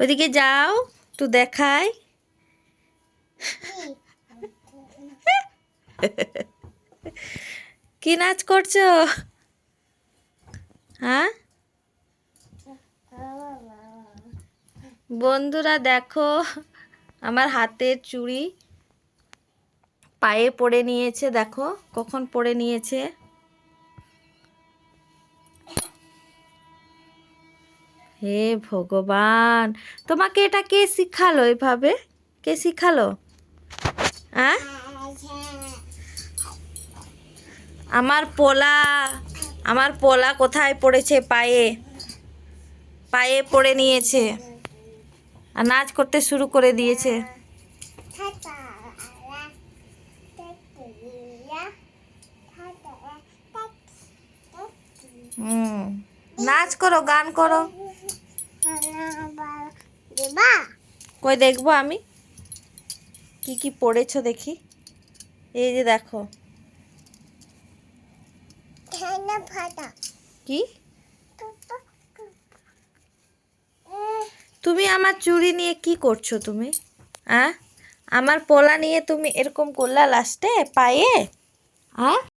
ওইদিকে যাও, একটু দেখাই। কি নাচ করছ? হ্যাঁ? বন্ধুরা দেখো, আমার হাতের চুড়ি পায়ে পড়ে নিয়েছে, দেখো কখন পড়ে নিয়েছে। হে ভগবান, তোমাকে এটা কে শিখালো এভাবে? কে শিখালো? আমার পোলা আমার পোলা কোথায় পড়েছে পায়ে? পায়ে পড়ে নিয়েছে আর নাচ করতে শুরু করে দিয়েছে। নাচ করো, গান করো। কই দেখব আমি? কি কি পড়েছো দেখি। এই যে দেখো। কি? তুমি আমার চুড়ি নিয়ে কি করছ তুমি? হ্যাঁ আমার পোলা নিয়ে তুমি এরকম করলা লাস্টে পায়ে? হ্যাঁ